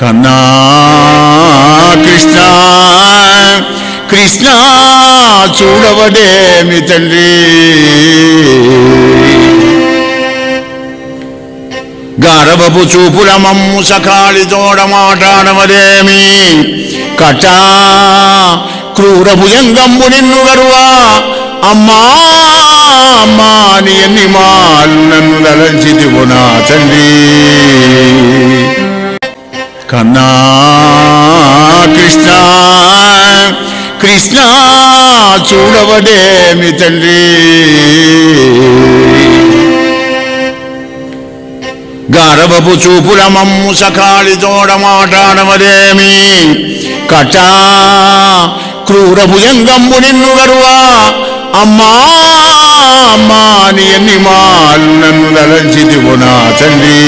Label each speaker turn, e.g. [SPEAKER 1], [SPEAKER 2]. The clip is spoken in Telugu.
[SPEAKER 1] కన్నా కృష్ణ కృష్ణ చూడవడేమి తండ్రి. గారవపు చూపుల మమ్ము సకాళి తోడ మాటాడవదేమి కటా క్రూర భుజంగంబు నిన్ను గరువా. అమ్మా అమ్మా అని ఎన్ని మాలు నన్ను దలంచితివు నా తండ్రి. కన్నా కృష్ణ కృష్ణ చూడవడేమి తండ్రి. గారవపు చూపుల మమ్ము సకాళి తోడ మాటాడవదేమి కటా క్రూర భుజంగంబు నిన్ను గరువా. అమ్మా అమ్మా నీ ఎన్ని మాలు నన్ను దలంచితివు నా తండ్రి.